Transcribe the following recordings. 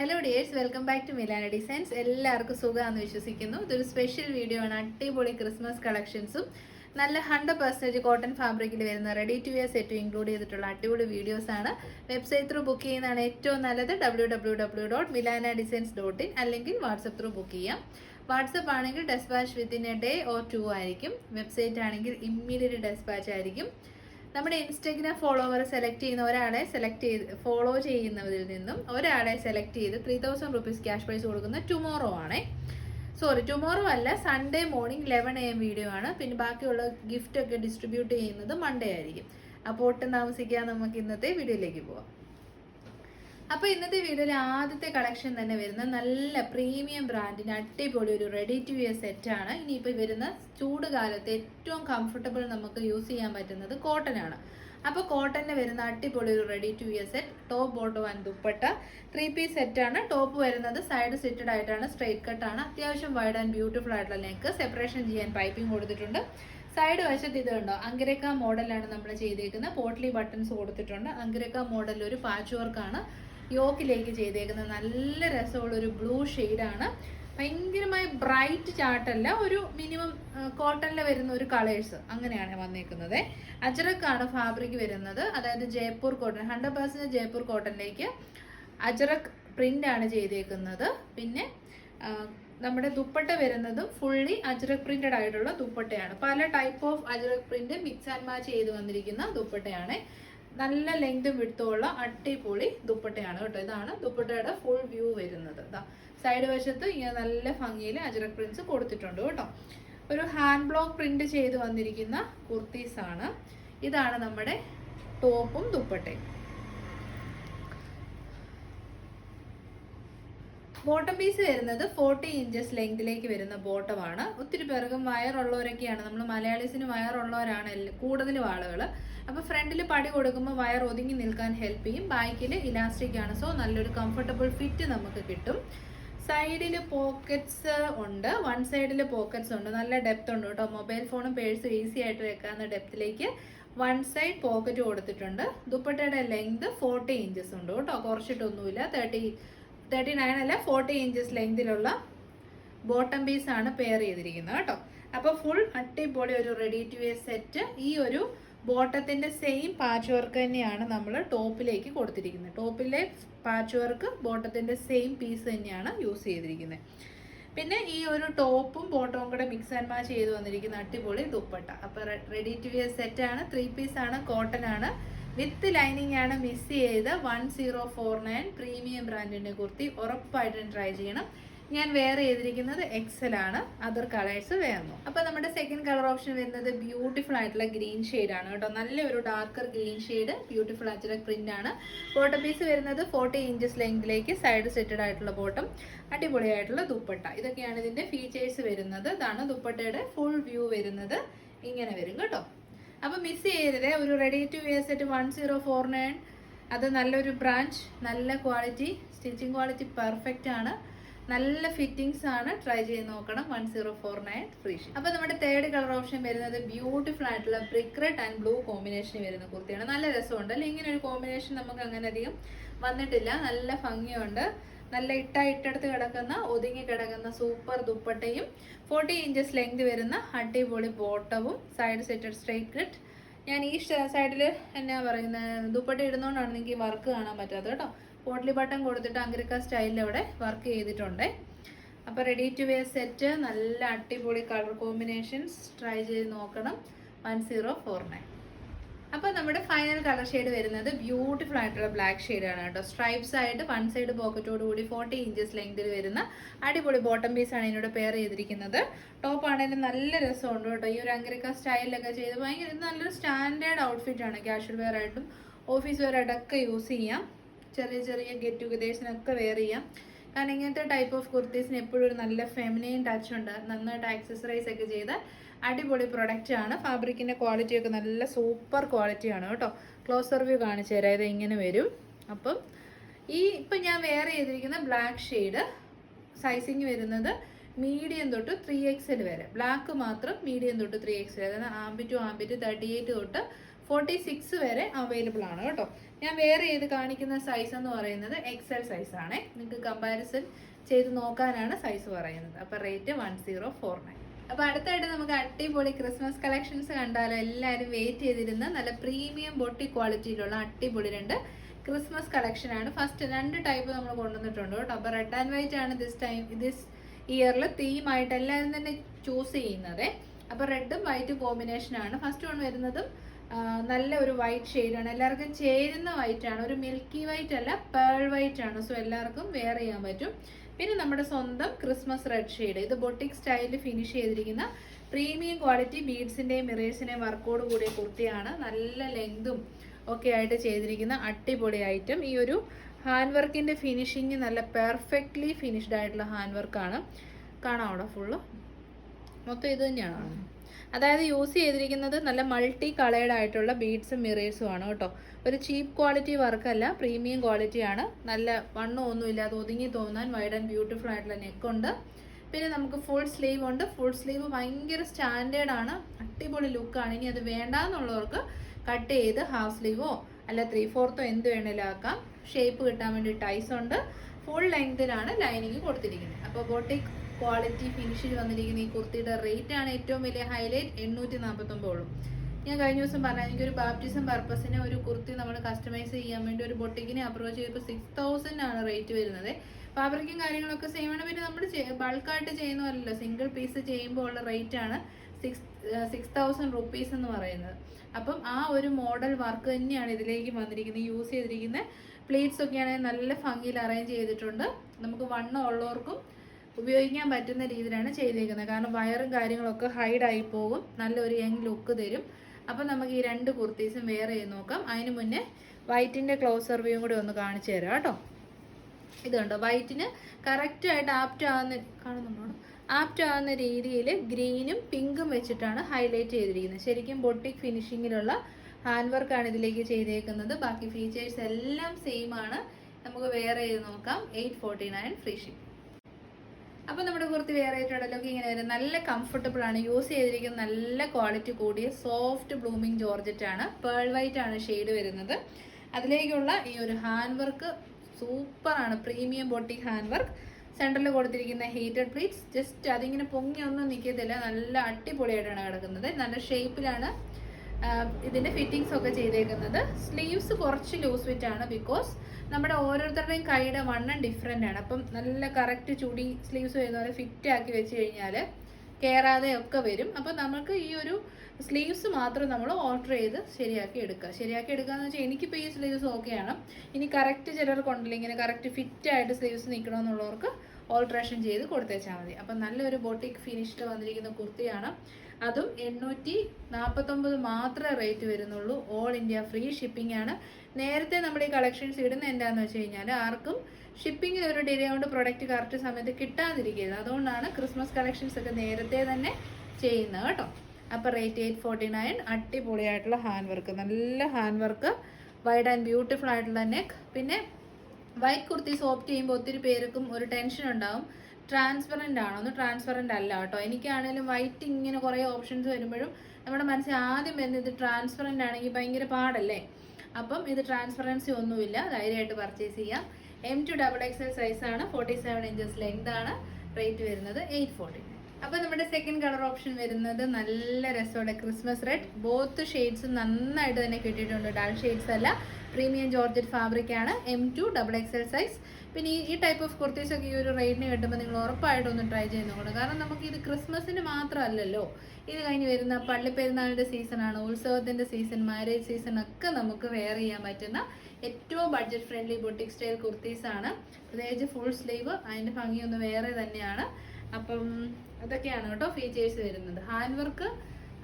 Hello dears welcome back to Milana designs എല്ലാവർക്കും സുഖമാണെന്ന് വിശ്വസിക്കുന്നു. ഇതൊരു സ്പെഷ്യൽ വീഡിയോ ആണ്. അടിപൊളി ക്രിസ്മസ് കളക്ഷൻസും നല്ല ഹൺഡ്രഡ് പെർസെന്റേജ് കോട്ടൺ ഫാബ്രിക്കിൽ വരുന്ന റെഡി ടു വെയർ സെറ്റും ഇൻക്ലൂഡ് ചെയ്തിട്ടുള്ള അടിപൊളി വീഡിയോസ് ആണ്. വെബ്സൈറ്റ് ത്രൂ ബുക്ക് ചെയ്യുന്നതാണ് ഏറ്റവും നല്ലത്. W W W dot Milana designs dot in അല്ലെങ്കിൽ വാട്സപ്പ് ത്രൂ ബുക്ക് ചെയ്യാം. വാട്സപ്പ് ആണെങ്കിൽ dispatch within a day or two ആയിരിക്കും. വെബ്സൈറ്റ് ആണെങ്കിൽ ഇമ്മീഡിയറ്റ് ഡെസ്പാച്ച് ആയിരിക്കും. നമ്മുടെ ഇൻസ്റ്റഗ്രാം ഫോളോവർ സെലക്ട് ചെയ്യുന്ന ഒരാളെ സെലക്ട് ചെയ്ത് ഫോളോ ചെയ്യുന്നതിൽ നിന്നും ഒരാളെ സെലക്ട് ചെയ്ത് three thousand rupees cash prize കൊടുക്കുന്ന ടുമോറോ ആണേ. സോറി ടുമോറോ അല്ല Sunday morning eleven A M video ആണ്. പിന്നെ ബാക്കിയുള്ള ഗിഫ്റ്റ് ഒക്കെ ഡിസ്ട്രിബ്യൂട്ട് ചെയ്യുന്നത് മൺഡേ ആയിരിക്കും. അപ്പോൾ ഒട്ടും താമസിക്കാതെ നമുക്ക് ഇന്നത്തെ വീഡിയോയിലേക്ക് പോവാം. അപ്പോൾ ഇന്നത്തെ വീഡിയോയിൽ ആദ്യത്തെ കളക്ഷൻ തന്നെ വരുന്ന നല്ല പ്രീമിയം ബ്രാൻഡിന് അടിപൊളി ഒരു റെഡി ടു വിയർ സെറ്റാണ് ഇനിയിപ്പോൾ വരുന്ന ചൂട് കാലത്ത് ഏറ്റവും കംഫർട്ടബിൾ നമുക്ക് യൂസ് ചെയ്യാൻ പറ്റുന്നത് കോട്ടൺ ആണ്. അപ്പോൾ കോട്ടണിന് വരുന്ന അടിപൊളി ഒരു ready to wear set top bottom and dupatta three piece സെറ്റാണ് ടോപ്പ് വരുന്നത് സൈഡ് സിറ്റഡ് ആയിട്ടാണ് സ്ട്രൈറ്റ് കട്ടാണ് അത്യാവശ്യം വൈഡ് ആൻഡ് ബ്യൂട്ടിഫുൾ ആയിട്ടുള്ള നെക്ക്. സെപ്പറേഷൻ ചെയ്യാൻ പൈപ്പിംഗ് കൊടുത്തിട്ടുണ്ട്. സൈഡ് വശത്ത് ഇത് കണ്ടോ അങ്കിരക്ക മോഡലാണ് നമ്മൾ ചെയ്തേക്കുന്നത്. പോട്ട്ലി ബട്ടൺസ് കൊടുത്തിട്ടുണ്ട്. അങ്കിരക്ക മോഡൽ ഒരു പാച്ച് വർക്കാണ് യോക്കിലേക്ക് ചെയ്തേക്കുന്നത്. നല്ല രസമുള്ള ഒരു ബ്ലൂ ആണ്. ഭയങ്കരമായി ബ്രൈറ്റ് ചാർട്ടല്ല ഒരു മിനിമം കോട്ടണിൽ വരുന്ന ഒരു കളേഴ്സ് അങ്ങനെയാണ് വന്നേക്കുന്നത്. അജറക്കാണ് ഫാബ്രിക് വരുന്നത്. അതായത് Jaipur cotton hundred percent Jaipur കോട്ടണിലേക്ക് ajrak print ആണ് ചെയ്തേക്കുന്നത്. പിന്നെ നമ്മുടെ ദുപ്പട്ട വരുന്നതും ഫുള്ളി അജറക് പ്രിന്റഡ് ആയിട്ടുള്ള ദുപ്പട്ടയാണ്. പല type of Ajrak print mix and match ചെയ്ത് വന്നിരിക്കുന്ന ദുപ്പട്ടയാണ്. നല്ല ലെങ്തും വിടുത്തുള്ള അടിപൊളി ദുപ്പട്ടയാണ് കേട്ടോ. ഇതാണ് ദുപ്പട്ടയുടെ ഫുൾ വ്യൂ വരുന്നത്. സൈഡ് വശത്ത് ഇങ്ങനെ നല്ല ഭംഗിയിൽ അജറക് പ്രിന്റ്സ് കൊടുത്തിട്ടുണ്ട് കേട്ടോ. ഒരു ഹാൻഡ് ബ്ലോക്ക് പ്രിന്റ് ചെയ്ത് വന്നിരിക്കുന്ന കുർത്തീസ് ആണ് ഇതാണ് നമ്മുടെ ടോപ്പും ദുപ്പട്ടയും. ബോട്ടം പീസ് വരുന്നത് ഫോർട്ടി ഇഞ്ചസ് ലെങ്തിലേക്ക് വരുന്ന ബോട്ടമാണ് ഒത്തിരി പേർക്കും വയറുള്ളവരൊക്കെയാണ്. നമ്മൾ മലയാളീസിന് വയറുള്ളവരാണ് കൂടുതലും ആളുകൾ അപ്പോൾ ഫ്രണ്ടിൽ പടി കൊടുക്കുമ്പോൾ വയർ ഒതുങ്ങി നിൽക്കാൻ ഹെൽപ്പ് ചെയ്യും. ബാക്കിൽ ഇലാസ്റ്റിക് ആണ്. സോ നല്ലൊരു കംഫർട്ടബിൾ ഫിറ്റ് നമുക്ക് കിട്ടും. സൈഡിൽ പോക്കറ്റ്സ് ഉണ്ട്. വൺ സൈഡിൽ പോക്കറ്റ്സ് ഉണ്ട്. നല്ല ഡെപ്ത് ഉണ്ട് കേട്ടോ. മൊബൈൽ ഫോണും പേഴ്സും ഈസി ആയിട്ട് വെക്കാവുന്ന ഡെപ്തിലേക്ക് വൺ സൈഡ് പോക്കറ്റ് കൊടുത്തിട്ടുണ്ട്. ദുപ്പട്ടയുടെ ലെങ്ത് ഫോർട്ടി ഇഞ്ചസ് ഉണ്ട് കേട്ടോ. കുറച്ചിട്ടൊന്നുമില്ല. തേർട്ടി തേർട്ടി നയൻ അല്ല ഫോർട്ടി ഇഞ്ചസ് ലെങ്തിലുള്ള ബോട്ടം പീസ് ആണ് പെയർ ചെയ്തിരിക്കുന്നത് കേട്ടോ. അപ്പോൾ ഫുൾ അടിപൊളി ഒരു റെഡി ടു വെയർ സെറ്റ് ഈ ഒരു ബോട്ടത്തിന്റെ സെയിം പാച്ച് വർക്ക് തന്നെയാണ് നമ്മൾ ടോപ്പിലേക്ക് കൊടുത്തിരിക്കുന്നത്. ടോപ്പിലെ പാച്ച് വർക്ക് ബോട്ടത്തിന്റെ സെയിം പീസ് തന്നെയാണ് യൂസ് ചെയ്തിരിക്കുന്നത്. പിന്നെ ഈ ഒരു ടോപ്പും ബോട്ടവും കൂടെ മിക്സ് ആൻഡ് മാച്ച് ചെയ്ത് വന്നിരിക്കുന്ന അടിപൊളി ദുപ്പട്ട. അപ്പോൾ റെഡി ടു വിയർ സെറ്റ് ആണ്. ത്രീ പീസ് ആണ്. കോട്ടൺ ആണ്. വിത്ത് ലൈനിങ് ആണ് മിസ് ചെയ്ത് one zero four nine premium ബ്രാൻഡിന്റെ കുർത്തി ഉറപ്പായിട്ടും ട്രൈ ചെയ്യണം. ഞാൻ വെയർ ചെയ്തിരിക്കുന്നത് എക്സൽ ആണ്. അതർ കളേഴ്സ് വേർന്നു അപ്പൊ നമ്മുടെ സെക്കൻഡ് കളർ ഓപ്ഷൻ വരുന്നത് ബ്യൂട്ടിഫുൾ ആയിട്ടുള്ള ഗ്രീൻ ആണ് കേട്ടോ. നല്ലൊരു ഡാർക്കർ ഗ്രീൻ ഷെയ്ഡ് ബ്യൂട്ടിഫുൾ ആയിട്ടുള്ള പ്രിന്റ് ആണ്. ബോട്ടം പീസ് വരുന്നത് ഫോർട്ടി ഇഞ്ചസ് ലെങ്തിലേക്ക് സൈഡ് സെറ്റഡ് ആയിട്ടുള്ള ബോട്ടം അടിപൊളിയായിട്ടുള്ള ദുപ്പട്ട. ഇതൊക്കെയാണ് ഇതിന്റെ ഫീച്ചേഴ്സ് വരുന്നത്. ഇതാണ് ദുപ്പട്ടയുടെ ഫുൾ വ്യൂ വരുന്നത്. ഇങ്ങനെ വരും കേട്ടോ. അപ്പൊ മിസ് ചെയ്യരുത്. ഒരു ready to wear set one zero four nine അത് നല്ലൊരു ബ്രാഞ്ച് നല്ല ക്വാളിറ്റി സ്റ്റിച്ചിങ് ക്വാളിറ്റി പെർഫെക്റ്റ് ആണ്. നല്ല ഫിറ്റിംഗ്സ് ആണ്. ട്രൈ ചെയ്ത് നോക്കണം. One zero four nine free അപ്പൊ നമ്മുടെ തേർഡ് കളർ ഓപ്ഷൻ വരുന്നത് ബ്യൂട്ടിഫുൾ ആയിട്ടുള്ള brick red and blue combination വരുന്ന കുർത്തിയാണ്. നല്ല രസമുണ്ട് അല്ലെങ്കിൽ ഇങ്ങനെ ഒരു കോമ്പിനേഷൻ നമുക്ക് അങ്ങനെ അധികം വന്നിട്ടില്ല. നല്ല ഭംഗിയുണ്ട്. നല്ല ഇട്ട ഇട്ടടുത്ത് കിടക്കുന്ന ഒതുങ്ങി കിടക്കുന്ന സൂപ്പർ ദുപ്പട്ടയും ഫോർട്ടി ഇഞ്ചസ് ലെങ്ത് വരുന്ന അടിപൊളി ബോട്ടവും സൈഡ് സെറ്റഡ് സ്ട്രൈറ്റ് കിറ്റ് ഞാൻ ഈ സൈഡിൽ എന്നാ പറയുന്നത് ദുപ്പട്ട ഇടുന്നതുകൊണ്ടാണ് നിങ്ങൾക്ക് വർക്ക് കാണാൻ പറ്റാത്തത് കേട്ടോ. പോട്ട്ലി ബട്ടൺ കൊടുത്തിട്ട് അങ്കരിക്ക സ്റ്റൈലിൽ അവിടെ വർക്ക് ചെയ്തിട്ടുണ്ട്. അപ്പോൾ റെഡി ടു വെയർ സെറ്റ് നല്ല അടിപൊളി കളർ കോമ്പിനേഷൻസ് ട്രൈ ചെയ്ത് നോക്കണം. വൺ സീറോ ഫോർ നയൻ അപ്പോൾ നമ്മുടെ ഫൈനൽ കളർ ഷെയ്ഡ് വരുന്നത് ബ്യൂട്ടിഫുൾ ആയിട്ടുള്ള ബ്ലാക്ക് ആണ് കേട്ടോ. സ്ട്രൈപ്സ് ആയിട്ട് വൺ സൈഡ് പോക്കറ്റോട് കൂടി ഫോർട്ടി ഇഞ്ചസ് ലെങ്തിൽ വരുന്ന അടിപൊളി ബോട്ടം പീസ് ആണ് ഇതിനോട് പെയർ ചെയ്തിരിക്കുന്നത്. ടോപ്പ് ആണെങ്കിലും നല്ല രസമുണ്ട് കേട്ടോ. ഈ ഒരു അങ്കരിക്ക സ്റ്റൈലിലൊക്കെ ചെയ്ത് ഭയങ്കര നല്ലൊരു സ്റ്റാൻഡേർഡ് ഔട്ട്ഫിറ്റ് ആണ്. ക്യാഷ്വൽ വെയർ ആയിട്ടും ഓഫീസ് വെയർ ആയിട്ടൊക്കെ യൂസ് ചെയ്യാം. ചെറിയ ചെറിയ ഗെറ്റ് ടുഗദേഴ്സിനൊക്കെ വെയർ ചെയ്യാം. കാരണം ഇങ്ങനത്തെ ടൈപ്പ് ഓഫ് കുർത്തീസിന് എപ്പോഴും ഒരു നല്ല ഫെമിനൈൻ ടച്ച് ഉണ്ട്. നന്നായിട്ട് ആക്സസറൈസ് ഒക്കെ ചെയ്ത അടിപൊളി പ്രൊഡക്റ്റ് ആണ്. ഫാബ്രിക്കിന്റെ ക്വാളിറ്റി ഒക്കെ നല്ല സൂപ്പർ ക്വാളിറ്റി ആണ് കേട്ടോ. ക്ലോസർ വ്യൂ കാണിച്ചു തരാം. ഇങ്ങനെ വരും? അപ്പം ഈ ഇപ്പം ഞാൻ വെയർ ചെയ്തിരിക്കുന്ന ബ്ലാക്ക് ഷെയ്ഡ് സൈസിങ് വരുന്നത് മീഡിയം തൊട്ട് ത്രീ എക്സൽ വരെ. ബ്ലാക്ക് മാത്രം മീഡിയം തൊട്ട് ത്രീ എക്സൽ അതായത് ആംബി ടു ആംബി തേർട്ടി എയ്റ്റ് തൊട്ട് ഫോർട്ടി സിക്സ് വരെ അവൈലബിൾ ആണ് കേട്ടോ. ഞാൻ വേറെ ചെയ്ത് കാണിക്കുന്ന സൈസ് എന്ന് പറയുന്നത് എക്സൽ സൈസ് ആണ്. നിങ്ങൾക്ക് കമ്പാരിസൺ ചെയ്ത് നോക്കാനാണ് സൈസ് പറയുന്നത്. അപ്പോൾ rate one zero four nine അപ്പോൾ അടുത്തായിട്ട് നമുക്ക് അടിപൊളി ക്രിസ്മസ് കളക്ഷൻസ് കണ്ടാലോ? എല്ലാവരും വെയിറ്റ് ചെയ്തിരുന്ന നല്ല പ്രീമിയം ബൊട്ടി ക്വാളിറ്റിയിലുള്ള അടിപൊളി രണ്ട് ക്രിസ്മസ് കളക്ഷനാണ് ഫസ്റ്റ് രണ്ട് ടൈപ്പ് നമ്മൾ കൊണ്ടുവന്നിട്ടുണ്ട് കേട്ടോ. അപ്പോൾ റെഡ് ആൻഡ് വൈറ്റ് ആണ് ദിസ് ടൈം ദിസ് ഇയറിൽ തീമായിട്ട് എല്ലാവരും തന്നെ ചൂസ് ചെയ്യുന്നത്. അപ്പോൾ റെഡും വൈറ്റും കോമ്പിനേഷൻ ആണ്. ഫസ്റ്റ് വൺ വരുന്നതും നല്ല ഒരു വൈറ്റ് ഷെയ്ഡാണ് എല്ലാവർക്കും ചേരുന്ന വൈറ്റ് ആണ്. ഒരു മിൽക്കി വൈറ്റ് അല്ല പേൾ വൈറ്റ് ആണ്. സോ എല്ലാവർക്കും വെയർ ചെയ്യാൻ പറ്റും. പിന്നെ നമ്മുടെ സ്വന്തം ക്രിസ്മസ് റെഡ് ഷെയ്ഡ് ഇത് ബൊട്ടിക് സ്റ്റൈലിൽ ഫിനിഷ് ചെയ്തിരിക്കുന്ന പ്രീമിയം ക്വാളിറ്റി ബീഡ്സിന്റെയും മിറേഴ്സിന്റെയും വർക്കോട് കൂടിയ കുർത്തിയാണ്. നല്ല ലെങ്തും ഒക്കെ ആയിട്ട് ചെയ്തിരിക്കുന്ന അടിപൊളി ഐറ്റം ഈ ഒരു ഹാൻഡ് വർക്കിന്റെ ഫിനിഷിങ് നല്ല പെർഫെക്റ്റ്ലി ഫിനിഷ്ഡ് ആയിട്ടുള്ള ഹാൻഡ് വർക്കാണ് കാണാം അവിടെ ഫുള്ള് മൊത്തം ഇത് തന്നെയാണ്? അതായത് യൂസ് ചെയ്തിരിക്കുന്നത് നല്ല മൾട്ടി കളേർഡ് ആയിട്ടുള്ള ബീഡ്സും മിറേഴ്സും ആണ് കേട്ടോ. ഒരു ചീപ്പ് ക്വാളിറ്റി വർക്കല്ല പ്രീമിയം ക്വാളിറ്റി ആണ്. നല്ല വണ്ണം ഒന്നുമില്ല അത് ഒതുങ്ങി തോന്നാൻ വൈഡ് ആൻഡ് ബ്യൂട്ടിഫുൾ ആയിട്ടുള്ള നെക്കുണ്ട് പിന്നെ നമുക്ക് ഫുൾ സ്ലീവ് ഉണ്ട്. ഫുൾ സ്ലീവ് ഭയങ്കര സ്റ്റാൻഡേർഡ് ആണ്. അടിപൊളി ലുക്കാണ് ഇനി അത് വേണ്ടാന്നുള്ളവർക്ക് കട്ട് ചെയ്ത് ഹാഫ് സ്ലീവോ അല്ല ത്രീ ഫോർത്തോ എന്ത് വേണേലും ആക്കാം. ഷേപ്പ് കിട്ടാൻ വേണ്ടി ടൈസ് ഉണ്ട്. ഫുൾ ലെങ്തിലാണ് ലൈനിങ് കൊടുത്തിരിക്കുന്നത്. അപ്പോൾ ബോട്ടിക് ക്വാളിറ്റി ഫിനിഷിൽ വന്നിരിക്കുന്ന ഈ കുർത്തിയുടെ റേറ്റ് ആണ് ഏറ്റവും വലിയ ഹൈലൈറ്റ് എണ്ണൂറ്റി നാൽപ്പത്തൊമ്പത് ഉള്ളൂ ഞാൻ കഴിഞ്ഞ ദിവസം പറഞ്ഞു എനിക്കൊരു ബാപ്റ്റിസം പർപ്പസിന് ഒരു കുർത്തി നമ്മൾ കസ്റ്റമൈസ് ചെയ്യാൻ വേണ്ടി ഒരു ബൊട്ടിക്കിനെ അപ്രോച്ച് ചെയ്തപ്പോൾ സിക്സ് തൗസൻഡ് ആണ് റേറ്റ് വരുന്നത്. ഫാബ്രിക്കും കാര്യങ്ങളൊക്കെ സെയിം ആണ്. പിന്നെ നമ്മൾ ബൾക്കായിട്ട് ചെയ്യുന്നതല്ലല്ലോ സിംഗിൾ പീസ് ചെയ്യുമ്പോൾ ഉള്ള റേറ്റ് ആണ് സിക്സ് സിക്സ് തൗസൻഡ് റുപ്പീസ് എന്ന് പറയുന്നത്. അപ്പം ആ ഒരു മോഡൽ വർക്ക് തന്നെയാണ് ഇതിലേക്ക് വന്നിരിക്കുന്നത്. യൂസ് ചെയ്തിരിക്കുന്ന പ്ലേറ്റ്സ് ഒക്കെയാണെങ്കിൽ നല്ല ഭംഗിയിൽ അറേഞ്ച് ചെയ്തിട്ടുണ്ട്. നമുക്ക് വണ്ണം ഉള്ളവർക്കും ഉപയോഗിക്കാൻ പറ്റുന്ന രീതിയിലാണ് ചെയ്തേക്കുന്നത്. കാരണം വയറും കാര്യങ്ങളൊക്കെ ഹൈഡ് ആയി പോകും. നല്ലൊരു യങ് ലുക്ക് തരും. അപ്പം നമുക്ക് ഈ രണ്ട് കുർത്തീസും വെയർ ചെയ്ത് നോക്കാം. അതിന് മുന്നേ വൈറ്റിന്റെ ക്ലോസർ വ്യൂ കൂടി ഒന്ന് കാണിച്ചു തരാം കേട്ടോ. ഇതുണ്ടോ വൈറ്റിന് കറക്റ്റായിട്ട് ആപ്റ്റ് ആവുന്ന കാണുന്നുണ്ടോ ആപ്റ്റ് ആവുന്ന രീതിയിൽ ഗ്രീനും പിങ്കും വെച്ചിട്ടാണ് ഹൈലൈറ്റ് ചെയ്തിരിക്കുന്നത്. ശരിക്കും ബൊട്ടിക് ഫിനിഷിങ്ങിലുള്ള ഹാൻഡ് വർക്കാണ് ഇതിലേക്ക് ചെയ്തേക്കുന്നത്. ബാക്കി ഫീച്ചേഴ്സ് എല്ലാം സെയിം ആണ്. നമുക്ക് വെയർ ചെയ്ത് നോക്കാം. Eight forty nine free ship അപ്പോൾ നമ്മുടെ കുർത്തി വേറെ ആയിട്ടുള്ളതൊക്കെ ഇങ്ങനെ വരും. നല്ല കംഫർട്ടബിൾ ആണ്. യൂസ് ചെയ്തിരിക്കുന്ന നല്ല ക്വാളിറ്റി കൂടിയ സോഫ്റ്റ് ബ്ലൂമിങ് ജോർജറ്റ് ആണ്. പേൾ വൈറ്റ് ആണ് ഷെയ്ഡ് വരുന്നത്. അതിലേക്കുള്ള ഈ ഒരു ഹാൻഡ് വർക്ക് സൂപ്പറാണ് പ്രീമിയം ബോട്ടിക് ഹാൻഡ് വർക്ക് സെന്ററിൽ കൊടുത്തിരിക്കുന്ന ഹീറ്റഡ് പ്ലീറ്റ്സ് ജസ്റ്റ് അതിങ്ങനെ പൊങ്ങി ഒന്നും നിൽക്കത്തില്ല നല്ല അടിപൊളിയായിട്ടാണ് കിടക്കുന്നത്. നല്ല ഷേപ്പിലാണ് ഇതിന്റെ ഫിറ്റിങ്സ് ഒക്കെ ചെയ്തേക്കുന്നത്. സ്ലീവ്സ് കുറച്ച് ലൂസ് ഫിറ്റ് ആണ് ബിക്കോസ് നമ്മുടെ ഓരോരുത്തരുടെയും കൈയുടെ വണ്ണം ഡിഫറെന്റ് ആണ്. അപ്പം നല്ല കറക്റ്റ് ചുടി സ്ലീവ്സ് വരുന്ന പോലെ ഫിറ്റ് ആക്കി വെച്ച് കഴിഞ്ഞാൽ കയറാതെ ഒക്കെ വരും. അപ്പം നമുക്ക് ഈ ഒരു സ്ലീവ്സ് മാത്രം നമ്മൾ ഓർഡർ ചെയ്ത് ശരിയാക്കി എടുക്കുക ശരിയാക്കി എടുക്കുക എന്ന് വെച്ചാൽ എനിക്കിപ്പോൾ ഈ സ്ലീവ്സ് ഓക്കെയാണ് ഇനി കറക്റ്റ് ചിലർക്കുണ്ടല്ലോ ഇങ്ങനെ കറക്റ്റ് ഫിറ്റ് ആയിട്ട് സ്ലീവ്സ് നിൽക്കണമെന്നുള്ളവർക്ക് ഓൾട്രേഷൻ ചെയ്ത് കൊടുത്തേച്ചാൽ മതി. അപ്പം നല്ലൊരു ബോട്ടിക് ഫിനിഷ്ഡ് വന്നിരിക്കുന്ന കുർത്തിയാണ്. അതും എണ്ണൂറ്റി നാൽപ്പത്തൊമ്പത് മാത്രമേ റേറ്റ് വരുന്നുള്ളൂ. ഓൾ ഇന്ത്യ ഫ്രീ ഷിപ്പിംഗ് ആണ്. നേരത്തെ നമ്മൾ ഈ കളക്ഷൻസ് ഇടുന്ന എന്താണെന്ന് വെച്ച് കഴിഞ്ഞാൽ ആർക്കും ഷിപ്പിംഗിൽ ഒരു ഡിലേ കൊണ്ട് പ്രൊഡക്റ്റ് കറക്റ്റ് സമയത്ത് കിട്ടാതിരിക്കുന്നത് അതുകൊണ്ടാണ് ക്രിസ്മസ് കളക്ഷൻസ് ഒക്കെ നേരത്തെ തന്നെ ചെയ്യുന്നത് കേട്ടോ. അപ്പോൾ റേറ്റ് എയ്റ്റ് ഫോർട്ടി നയൻ അടിപൊളിയായിട്ടുള്ള ഹാൻഡ് വർക്ക് നല്ല hand work wide and beautiful ആയിട്ടുള്ള നെക്ക് പിന്നെ വൈറ്റ് കുർത്തി ഓപ്റ്റ് ചെയ്യുമ്പോൾ ഒത്തിരി പേർക്കും ഒരു ടെൻഷൻ ഉണ്ടാവും. ട്രാൻസ്പെറന്റ് ആണോ. ഒന്ന് ട്രാൻസ്പെറന്റ് അല്ല കേട്ടോ. എനിക്കാണേലും വൈറ്റ് ഇങ്ങനെ കുറേ ഓപ്ഷൻസ് വരുമ്പോഴും നമ്മുടെ മനസ്സിൽ ആദ്യം വരുന്നത് ഇത് ട്രാൻസ്പെറന്റ് ആണെങ്കിൽ ഭയങ്കര പാടല്ലേ? അപ്പം ഇത് ട്രാൻസ്പെറൻസി ഒന്നുമില്ല. ധൈര്യമായിട്ട് പർച്ചേസ് ചെയ്യാം. എം ടു ഡബിൾ എൽ സൈസാണ് ഫോർട്ടി സെവൻ ഇഞ്ചസ് ലെങ്ത് ആണ്. റേറ്റ് വരുന്നത് എയ്റ്റ് ഫോർട്ടി അപ്പോൾ നമ്മുടെ സെക്കൻഡ് കളർ ഓപ്ഷൻ വരുന്നത് നല്ല രസമുള്ള ക്രിസ്മസ് റെഡ് ബോത്ത് ഷെയ്ഡ്സ് നന്നായിട്ട് തന്നെ കിട്ടിയിട്ടുണ്ട്. ഡാൾ ഷെയ്ഡ്സ് അല്ല. പ്രീമിയം ജോർജറ്റ് ഫാബ്രിക് ആണ്. M to double L size പിന്നെ ഈ ടൈപ്പ് ഓഫ് കുർത്തീസ് ഒക്കെ ഈ ഒരു റേറ്റിന് കിട്ടുമ്പോൾ നിങ്ങൾ ഉറപ്പായിട്ടും ഒന്ന് ട്രൈ ചെയ്ത് നോക്കണം. കാരണം നമുക്ക് ഇത് ക്രിസ്മസിന് മാത്രമല്ലല്ലോ. ഇത് കഴിഞ്ഞ് വരുന്ന പള്ളിപ്പെരുന്നാളിന്റെ സീസണാണ് ഉത്സവത്തിന്റെ സീസൺ മാരേജ് സീസൺ ഒക്കെ നമുക്ക് വെയർ ചെയ്യാൻ പറ്റുന്ന ഏറ്റവും ബഡ്ജറ്റ് ഫ്രണ്ട്ലി ബൊട്ടിക് സ്റ്റൈൽ കുർത്തീസാണ് പ്രത്യേകിച്ച് ഫുൾ സ്ലീവ് അതിന്റെ ഭംഗിയൊന്ന് വേറെ തന്നെയാണ്. അപ്പം അതൊക്കെയാണ് കേട്ടോ ഫീച്ചേഴ്സ് വരുന്നത്. ഹാൻഡ് വർക്ക്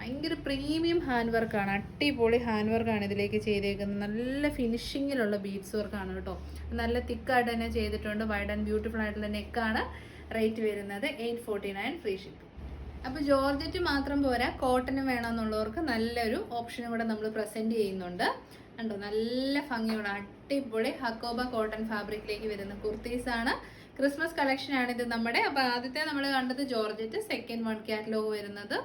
ഭയങ്കര പ്രീമിയം ഹാൻഡ് വർക്കാണ് അടിപൊളി ഹാൻഡ് വർക്കാണ് ഇതിലേക്ക് ചെയ്തേക്കുന്നത്. നല്ല ഫിനിഷിങ്ങിലുള്ള ബീഡ്സ് വർക്കാണ് കേട്ടോ. നല്ല തിക്കായിട്ട് തന്നെ ചെയ്തിട്ടുണ്ട്. വൈഡ് ആൻഡ് ബ്യൂട്ടിഫുൾ ആയിട്ടുള്ള നെക്കാണ് റേറ്റ് വരുന്നത് eight forty nine free ship അപ്പോൾ ജോർജറ്റ് മാത്രം പോരാ. കോട്ടനും വേണമെന്നുള്ളവർക്ക് നല്ലൊരു ഓപ്ഷൻ ഇവിടെ നമ്മൾ പ്രസന്റ് ചെയ്യുന്നുണ്ട്. കണ്ടോ? നല്ല ഭംഗിയുള്ള അടിപൊളി ഹക്കോബ കോട്ടൺ ഫാബ്രിക്കിലേക്ക് വരുന്ന കുർത്തീസാണ് ക്രിസ്മസ് ഇത് നമ്മുടെ. അപ്പോൾ ആദ്യത്തെ നമ്മൾ കണ്ടത് ജോർജറ്റ് സെക്കൻഡ് വൺ കാറ്റലോഗ് വരുന്നത്.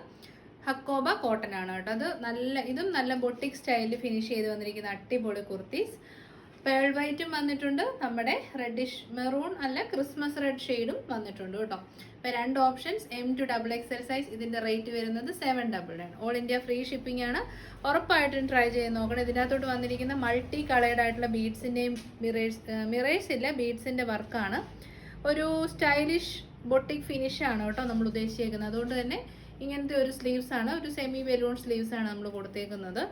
ഹക്കോബ കോട്ടൺ ആണ് കേട്ടോ. അത് നല്ല ഇതും നല്ല ബൊട്ടിക് സ്റ്റൈലിൽ ഫിനിഷ് ചെയ്ത് വന്നിരിക്കുന്ന അടിപൊളി കുർത്തീസ്. പേൾ വൈറ്റും വന്നിട്ടുണ്ട്. നമ്മുടെ റെഡിഷ് മെറൂൺ അല്ല ക്രിസ്മസ് റെഡ് ഷെയ്ഡും വന്നിട്ടുണ്ട് കേട്ടോ. അപ്പോൾ രണ്ട് options M to double XL size ഇതിന്റെ റേറ്റ് വരുന്നത് seven double nine all India free shipping ആണ്. ഉറപ്പായിട്ടും ട്രൈ ചെയ്ത് നോക്കണം. ഇതിനകത്തോട്ട് വന്നിരിക്കുന്ന മൾട്ടി കളേർഡ് ആയിട്ടുള്ള ബീഡ്സിന്റെയും മിറേഴ്സ് മിറേഴ്സ് ഇല്ല ബീഡ്സിന്റെ വർക്കാണ് ഒരു സ്റ്റൈലിഷ് ബൊട്ടിക് ഫിനിഷ് ആണ് കേട്ടോ നമ്മൾ ഉദ്ദേശിച്ചേക്കുന്നത്. അതുകൊണ്ട് തന്നെ ഇങ്ങനത്തെ ഒരു സ്ലീവ്സ് ആണ് ഒരു സെമി ബലൂൺ സ്ലീവ്സ് ആണ് നമ്മൾ കൊടുത്തേക്കുന്നത്.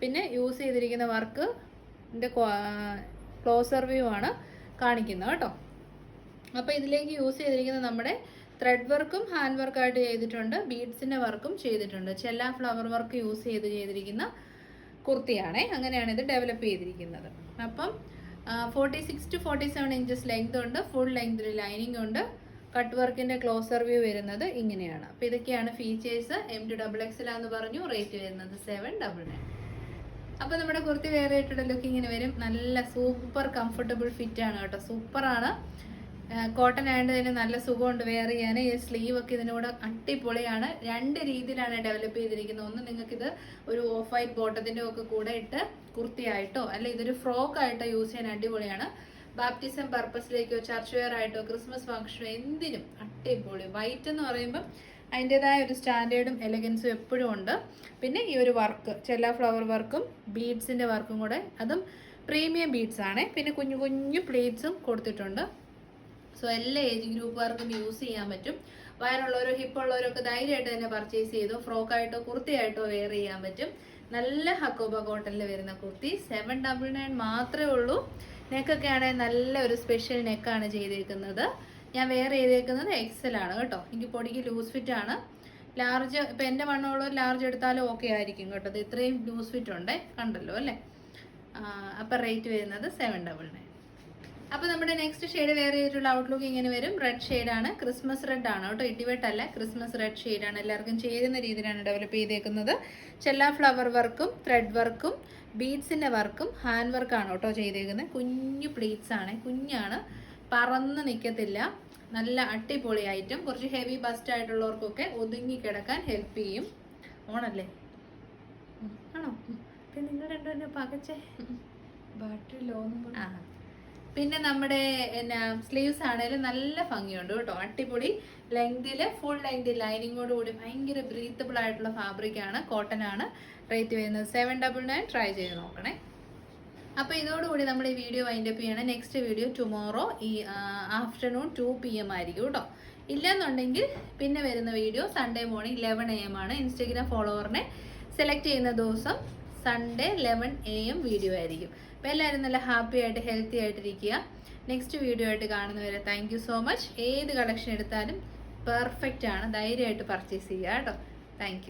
പിന്നെ യൂസ് ചെയ്തിരിക്കുന്ന വർക്ക് ക്ലോസർ വ്യൂ ആണ് കാണിക്കുന്നത് കേട്ടോ. അപ്പോൾ ഇതിലേക്ക് യൂസ് ചെയ്തിരിക്കുന്ന നമ്മുടെ ത്രെഡ് വർക്കും ഹാൻഡ് വർക്കായിട്ട് ചെയ്തിട്ടുണ്ട് ബീഡ്സിന്റെ വർക്കും ചെയ്തിട്ടുണ്ട്. ചെല്ല ഫ്ലവർ വർക്ക് യൂസ് ചെയ്ത് ചെയ്തിരിക്കുന്ന കുർത്തിയാണേ അങ്ങനെയാണ് ഇത് ഡെവലപ്പ് ചെയ്തിരിക്കുന്നത്. അപ്പം forty six to forty seven inches length ഉണ്ട് ഫുൾ ലെങ്തിൽ ലൈനിങ് ഉണ്ട്. കട്ട് വർക്കിന്റെ ക്ലോസർ വ്യൂ വരുന്നത് ഇങ്ങനെയാണ്. അപ്പോൾ ഇതൊക്കെയാണ് ഫീച്ചേഴ്സ് എം ടു ഡബിൾ എക്സിലാന്ന് പറഞ്ഞു റേറ്റ് വരുന്നത് സെവൻ ഡബിൾ നയൻ അപ്പോൾ നമ്മുടെ കുർത്തി വേറെ ആയിട്ടുള്ള ലുക്ക് ഇങ്ങനെ വരും. നല്ല സൂപ്പർ കംഫർട്ടബിൾ ഫിറ്റ് ആണ് കേട്ടോ. സൂപ്പറാണ് കോട്ടൺ ആയതുകൊണ്ട് തന്നെ നല്ല സുഖമുണ്ട് വെയർ ചെയ്യാൻ. ഈ സ്ലീവ് ഒക്കെ ഇതിനൂടെ അട്ടിപ്പൊളിയാണ് രണ്ട് രീതിയിലാണ് ഡെവലപ്പ് ചെയ്തിരിക്കുന്നത്. ഒന്ന് നിങ്ങൾക്കിത് ഒരു ഓഫ് വൈറ്റ് ബോട്ടത്തിന്റെ ഒക്കെ കൂടെ ഇട്ട് കുർത്തിയായിട്ടോ അല്ലെ ഇതൊരു ഫ്രോക്കായിട്ടോ യൂസ് ചെയ്യാൻ അടിപൊളിയാണ്. ബാപ്റ്റിസം പർപ്പസിലേക്കോ ചർച്ച് വെയർ ആയിട്ടോ ക്രിസ്മസ് ഫംഗ്ഷനോ എന്തിനും അടിപൊളി. വൈറ്റ് എന്ന് പറയുമ്പം അതിന്റെതായ ഒരു സ്റ്റാൻഡേർഡും എലഗൻസും എപ്പോഴും ഉണ്ട്. പിന്നെ ഈ ഒരു വർക്ക് ചെല്ല ഫ്ലവർ വർക്കും ബീഡ്സിന്റെ വർക്കും കൂടെ അതും പ്രീമിയം ബീഡ്സ് ആണ്. പിന്നെ കുഞ്ഞു കുഞ്ഞു പ്ലേറ്റ്സും കൊടുത്തിട്ടുണ്ട്. സോ എല്ലാ ഏജ് ഗ്രൂപ്പുകാർക്കും യൂസ് ചെയ്യാൻ പറ്റും. വയറുള്ളവരോ ഹിപ്പുള്ളവരോ ഒക്കെ ധൈര്യമായിട്ട് തന്നെ പർച്ചേസ് ചെയ്തോ ഫ്രോക്കായിട്ടോ കുർത്തിയായിട്ടോ വെയർ ചെയ്യാൻ പറ്റും. നല്ല ഹക്കോബ കോട്ടണിൽ വരുന്ന കുർത്തി സെവൻ ഡബിൾ നയൻ മാത്രമേ ഉള്ളൂ. നെക്കൊക്കെ ആണെങ്കിൽ നല്ല ഒരു സ്പെഷ്യൽ നെക്കാണ് ചെയ്തേക്കുന്നത്. ഞാൻ വെയർ ചെയ്തേക്കുന്നത് എക്സൽ ആണ് കേട്ടോ. എനിക്ക് പൊടിക്ക് ലൂസ് ഫിറ്റ് ആണ്. ലാർജ് ഇപ്പം എന്റെ വണ്ണമുള്ള ലാർജ് എടുത്താലും ഓക്കെ ആയിരിക്കും കേട്ടോ. ഇത് ഇത്രയും ലൂസ് ഫിറ്റ് ഉണ്ട് കണ്ടല്ലോ അല്ലേ? അപ്പം റേറ്റ് വരുന്നത് സെവൻ ഡബിൾ നയൻ അപ്പോൾ നമ്മുടെ നെക്സ്റ്റ് ഷെയ്ഡ് വേറെ ചെയ്തിട്ടുള്ള ഔട്ട്ലുക്ക് ഇങ്ങനെ വരും. റെഡ് ആണ്. ക്രിസ്മസ് റെഡ് ആണ് കേട്ടോ. ഇട്ടിവെട്ട് അല്ല ക്രിസ്മസ് റെഡ് ആണ്. എല്ലാവർക്കും ചേരുന്ന രീതിയിലാണ് ഡെവലപ്പ് ചെയ്തേക്കുന്നത്. ചെല്ലാ ഫ്ലവർ വർക്കും ത്രെഡ് വർക്കും ബീഡ്സിന്റെ വർക്കും ഹാൻഡ് വർക്കാണ് കേട്ടോ ചെയ്തേക്കുന്നത്. കുഞ്ഞു പ്ലീറ്റ്സ് ആണ്. കുഞ്ഞാണ്. പറന്ന് നിൽക്കത്തില്ല നല്ല അടിപൊളി ഐറ്റം. കുറച്ച് ഹെവി ബസ്റ്റ് ആയിട്ടുള്ളവർക്കൊക്കെ ഒതുങ്ങി കിടക്കാൻ ഹെൽപ്പ് ചെയ്യും. ഓണല്ലേ? ആണോ? പിന്നെ നിങ്ങൾ രണ്ടുപേരും പകച്ചേ. ബാറ്ററി ലോ ആ. പിന്നെ നമ്മുടെ എന്നാ സ്ലീവ്സ് ആണെങ്കിലും നല്ല ഭംഗിയുണ്ട് കേട്ടോ. അടിപൊളി ലെങ്തിൽ ഫുൾ ലെങ്ത് ലൈനിങ്ങോട് കൂടി ഭയങ്കര ബ്രീത്തബിൾ ആയിട്ടുള്ള ഫാബ്രിക് ആണ് കോട്ടൺ ആണ്. റേറ്റ് വരുന്നത് സെവൻ ഡബിൾ നയൻ ട്രൈ ചെയ്ത് നോക്കണേ. അപ്പോൾ ഇതോടുകൂടി നമ്മൾ ഈ വീഡിയോ വൈൻഡ് അപ്പ് ചെയ്യണം. നെക്സ്റ്റ് വീഡിയോ ടുമോറോ ഈ ആഫ്റ്റർനൂൺ ടു പി എം ആയിരിക്കും കേട്ടോ. ഇല്ലെന്നുണ്ടെങ്കിൽ പിന്നെ വരുന്ന video Sunday morning eleven A M ആണ്. ഇൻസ്റ്റഗ്രാം ഫോളോവറിനെ സെലക്ട് ചെയ്യുന്ന ദിവസം Sunday eleven A M video ആയിരിക്കും. അപ്പോൾ എല്ലാവരും നല്ല ഹാപ്പി ആയിട്ട് ഹെൽത്തി ആയിട്ടിരിക്കുക. നെക്സ്റ്റ് വീഡിയോ ആയിട്ട് കാണുന്നവരെ താങ്ക് യു സോ മച്ച് ഏത് കളക്ഷൻ എടുത്താലും പെർഫെക്റ്റ് ആണ്. ധൈര്യമായിട്ട് പർച്ചേസ് ചെയ്യുക കേട്ടോ. താങ്ക്